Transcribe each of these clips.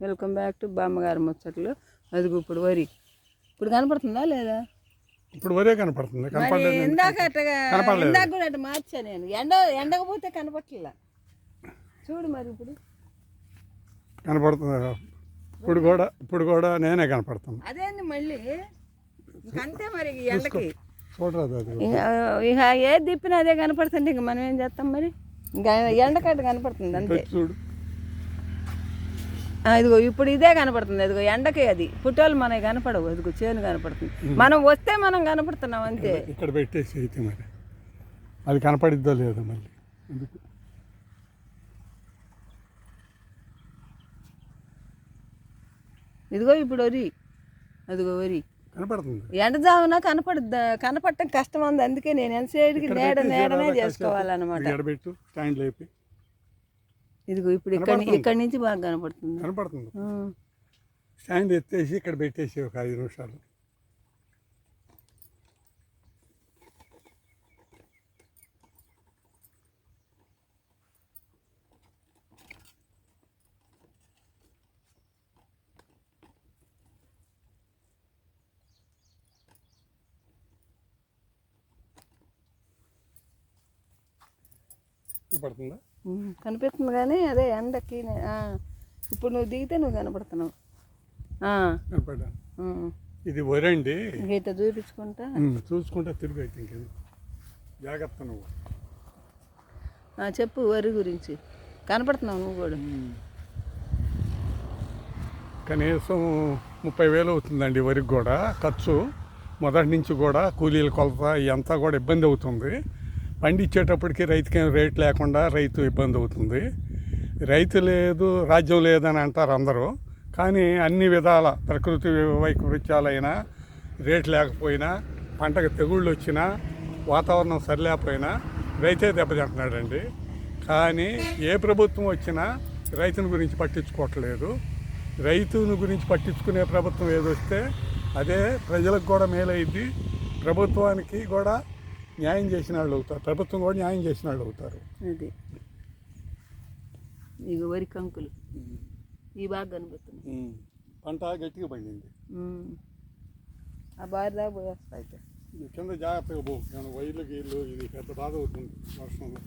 Welcome back to బామ్మగారి ముచ్చట్లు. అదిగో ఇప్పుడు వరి. ఇప్పుడు కనపడుతుందా లేదా? ఇప్పుడు వరే కనపడుతుంది. కనపడలేదు ఇందాక అట్టగా. ఇందాక కూడా అట్ట మార్చా నేను. ఎండ ఎండకపోతే కనపట్లా. చూడు మరి ఇప్పుడు. కనపడుతుంది. ఇప్పుడు కూడా ఇప్పుడు కూడా నేనే కనపడుతున్నా. అదేంది మళ్ళీ? ఇంకంతే మరి ఎండకి. చూడరాదు అది ఇక ఏది తిప్పినా అదే కనపడుతుంది. ఇంక మనం ఏం చేస్తాం మరి? ఇంకా ఎండకట్ట కనపడుతుంది అంతే. చూడు. ఇదిగో ఇప్పుడు ఇదే కనపడుతుంది ఇదిగో ఎండకి అది. పుట్టోలు మనకి కనపడవు ఇదిగో చేను కనపడుతుంది. మనం వస్తే మనం కనపడుతున్నాం అంతే. ఇక్కడ పెట్టేసి అయితే మరి. అది కనపడిద్దో లేదో మళ్ళీ. ఇదిగో ఇప్పుడు వరి. అదిగో వరి. కనపడుతుంది. ఎండజామున కనపడుద్దా? కనపడటం కష్టం ఉంది అందుకే నేను ఎంతసేపుకి ఇక్కడ నేడ నేడనే చేసుకోవాలన్నమాట. స్టాండ్ లేపి ఇదిగో ఇప్పుడు ఇక్కడ ఇక్కడి నుంచి బాగా కనపడుతుంది. కనపడుతుంది. స్టాండ్ ఎత్తేసి ఇక్కడ పెట్టేసి ఒక ఐదు నిమిషాలు. పడుతుందా కనిపిస్తుంది కానీ అదే ఎండకి. ఇప్పుడు నువ్వు దిగితే నువ్వు కనపడుతున్నావు. ఇది వరండి. ఇట్లా చూపించుకుంటా. చూసుకుంటా తిరుగు అయితే ఇంకేం. జాగ్రత్త నువ్వు. చెప్పు వరి గురించి. కనపడుతున్నావు నువ్వు కూడా. కనీసం ముప్పై వేలు అవుతుందండి వరికి కూడా ఖర్చు. మొదటి నుంచి కూడా కూలీల కొలత ఇదంతా కూడా ఇబ్బంది అవుతుంది. పండించేటప్పటికి రైతుకి రేట్ లేకుండా రైతు ఇబ్బంది అవుతుంది. రైతు లేదు రాజ్యం లేదని అంటారు అందరూ. కానీ అన్ని విధాల ప్రకృతి వైపరీత్యాలైనా రేట్ లేకపోయినా పంటకు తెగుళ్ళు వచ్చినా వాతావరణం సరిలేకపోయినా రైతే దెబ్బతింటున్నాడండి. కానీ ఏ ప్రభుత్వం వచ్చినా రైతుని గురించి పట్టించుకోవట్లేదు. రైతుని గురించి పట్టించుకునే ప్రభుత్వం ఏదొస్తే అదే ప్రజలకు కూడా మేలైద్ది. ప్రభుత్వానికి కూడా న్యాయం చేసిన వాళ్ళు అవుతారు. ప్రభుత్వం కూడా న్యాయం చేసిన వాళ్ళు అవుతారు. అది. ఇక వరి కంకులు. ఈ బాగా కనపడుతున్నాయి పంట గట్టిగా పండింది. ఆ బారి దాకా ఈ కింద జాగ్రత్తగా పో. వైర్లు గీర్లు ఇది పెద్ద బాధ అవుతుంది వర్షంలో.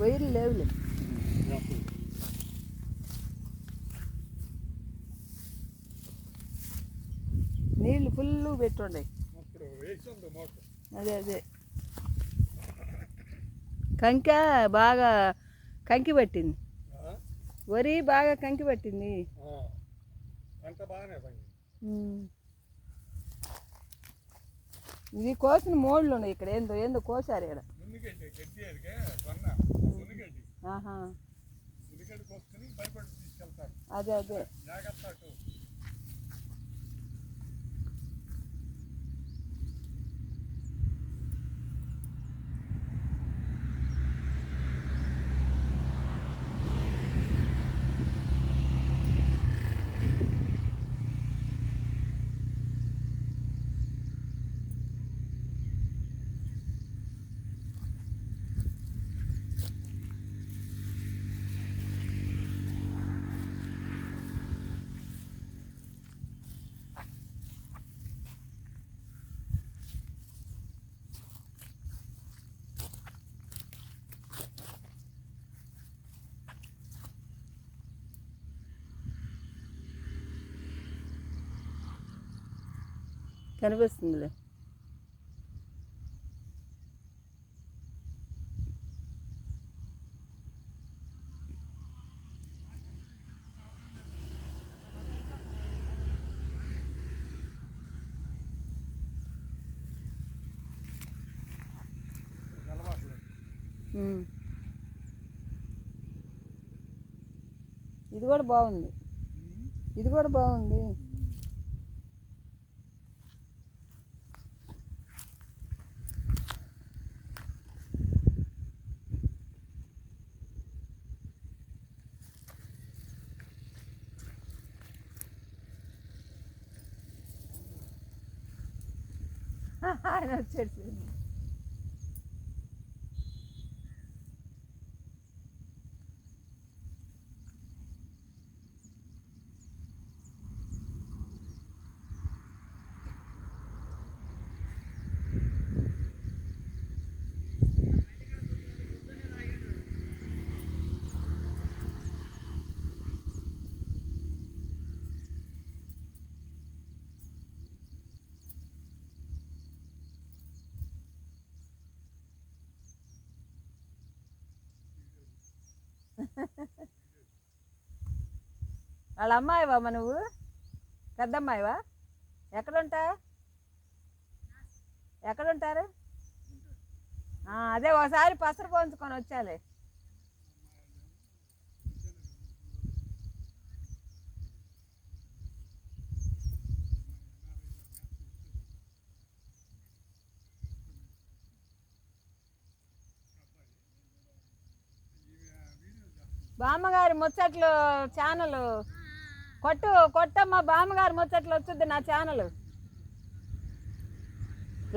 వైర్లు లేవులే. నీళ్ళు ఫుల్ పెట్టుండే అప్పుడు వేసి ఉంది మోటార్ అదే అదే. కంక బాగా కంకి పట్టింది? వరి బాగా కంకి పట్టింది. ఇది కోసిన మోళ్ళు ఉన్నాయి ఇక్కడ. ఏందో ఏందో కోసారు ఇక్కడ. మునిగడ్డి గడ్డి కనిపిస్తుందిలే. ఇది కూడా బాగుంది. ఇది కూడా బాగుంది. వాళ్ళ అమ్మాయివా మా నువ్వు? పెద్దమ్మాయివా? ఎక్కడుంటా? ఎక్కడుంటారు? ఆ, అదే ఒకసారి పసరు పోంచుకొని వచ్చాలి. బామ్మగారి ముచ్చట్లు ఛానల్ కొట్టు కొట్టమ్మ బామ్మగారి ముచ్చట్లు వచ్చుద్ది నా ఛానల్.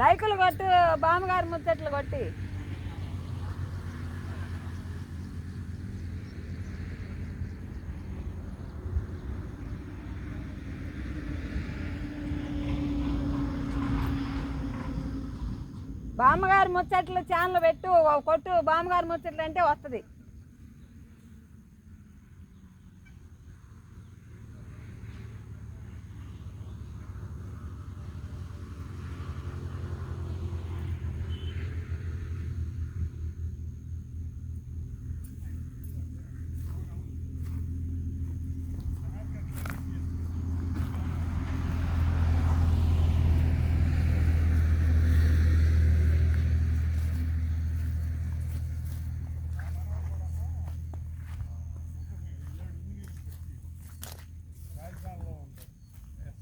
లైకులు కొట్టు బామ్మగారి ముచ్చట్లు కొట్టి. బామ్మగారి ముచ్చట్లు ఛానల్ పెట్టు కొట్టు బామ్మగారి ముచ్చట్లు అంటే వస్తుంది.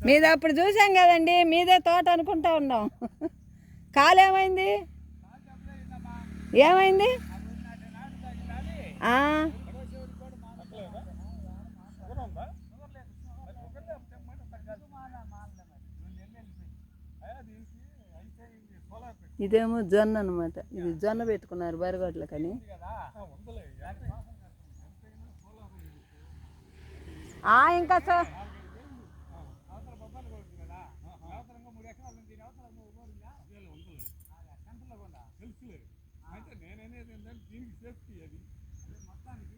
మీద అప్పుడు చూసాం కదండి మీదే తోట అనుకుంటా ఉన్నాం. కాలు ఏమైంది? ఏమైంది ఆ, ఇదేమో జొన్న అనమాట ఇది జొన్న పెట్టుకున్నారు బరిగొడ్ల కానీ. ఆ, ఇంకా సార్ అయితే నేననేది ఏంటంటే దీనికి సేఫ్టీ అది. మొత్తానికి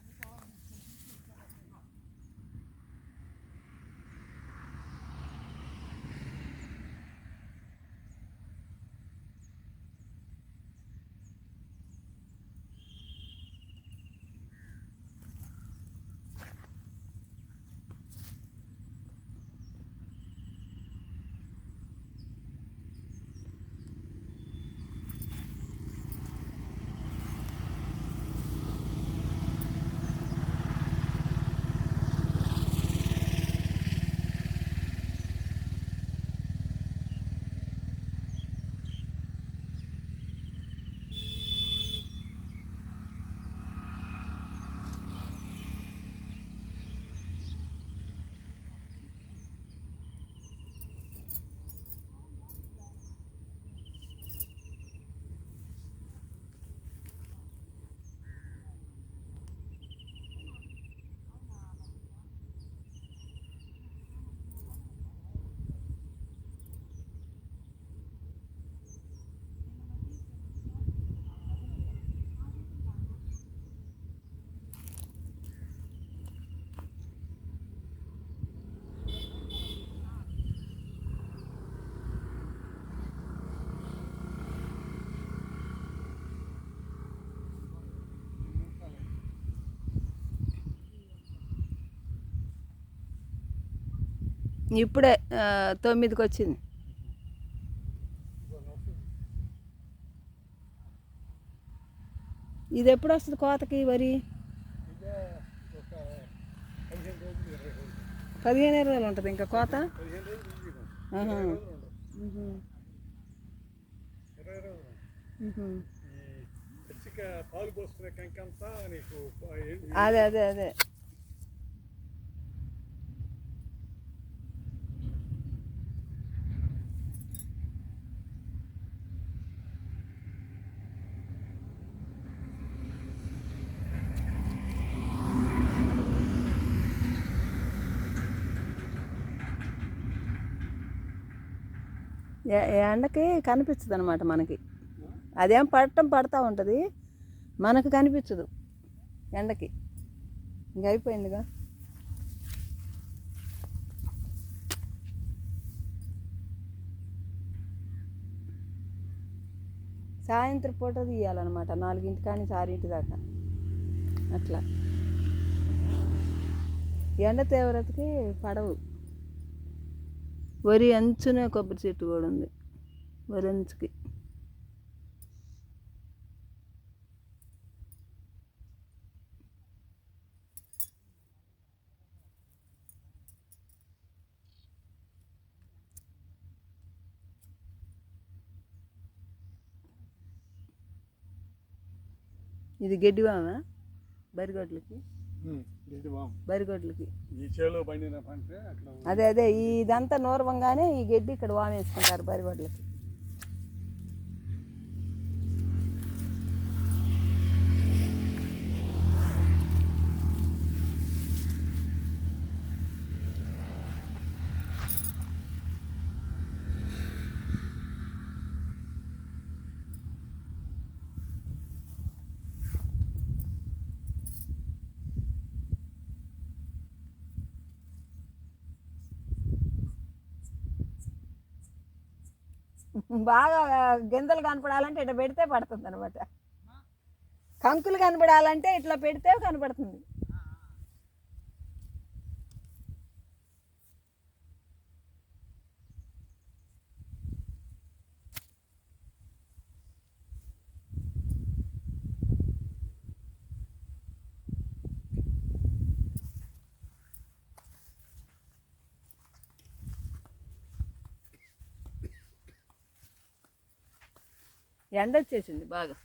ఇప్పుడే తొమ్మిదికి వచ్చింది ఇది ఎప్పుడు వస్తుంది కోతకి వరి? పదిహేను ఇరవై రోజులు ఉంటుంది ఇంకా కోత? పదిహేను రోజులు ఈజీగా ఉంటుంది. ఆహా. ఇరవై రోజులు ఉండదు. మ్హూ. ఇరవై రోజులు మ్హూ. ఈ పచ్చిక పాలు పోసుకునే కంకంతా నీకు అదే అదే అదే ఎ- ఎండకి కనిపించదు అనమాట మనకి. అదేం పడటం పడతా ఉంటుంది మనకు కనిపించదు ఎండకి. ఇంక అయిపోయిందిగా. సాయంత్రం పూట తీయాలన్నమాట నాలుగింటి కానీ ఆరింటి దాకా. అట్లా. ఎండ తీవ్రతకి పడవు. వరి అంచునే కొబ్బరి చెట్టు కూడా ఉంది. వరి అంచుకి. ఇది గడ్డివామా బరిగొడ్లకి బరిగొడ్లకి. అదే అదే ఇదంతా నూరవంగానే ఈ గడ్డి ఇక్కడ వామేసుకుంటారు బరిగొడ్లకి బాగా గింజలు కనపడాలంటే ఇట్లా పెడితే పడుతుంది అనమాట కంకులు కనపడాలంటే ఇట్లా పెడితే కనపడుతుంది. ఎండ వచ్చేసింది బాగా.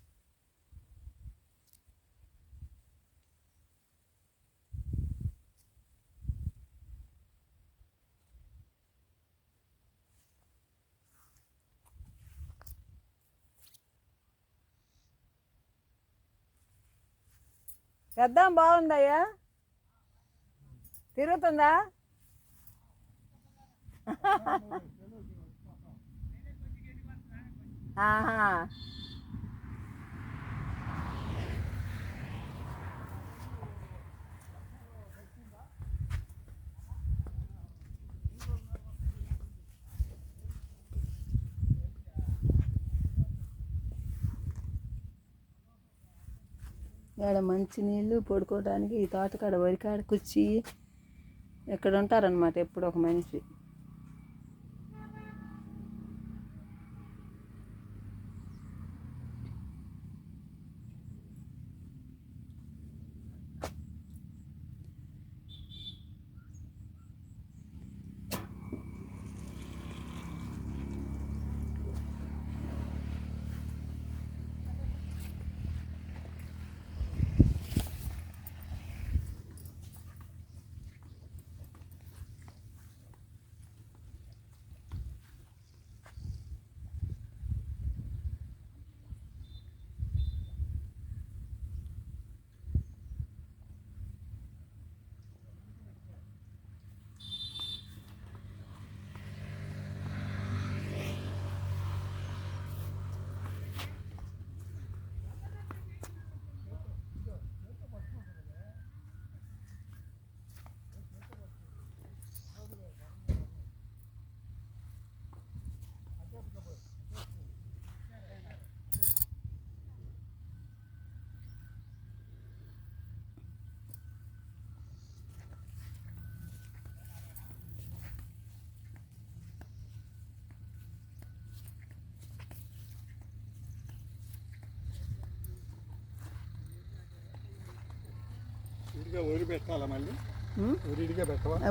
పెద్దాం బాగుందయ్యా. తిరుగుతుందా? ఆహా. ఇక్కడ మంచి నీళ్ళు పడుకోవడానికి ఈ తోటకాడ వరికాడ కుర్చీ ఇక్కడ ఉంటారనమాట ఎప్పుడు ఒక మనిషి.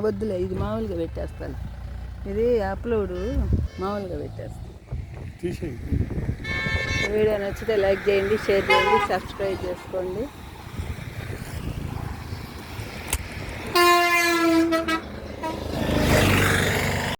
వద్దులే ఇది మామూలుగా పెట్టేస్తాను. ఇది అప్లోడ్ మామూలుగా పెట్టేస్తాను. వీడియో నచ్చితే లైక్ చేయండి షేర్ చేయండి సబ్స్క్రైబ్ చేసుకోండి.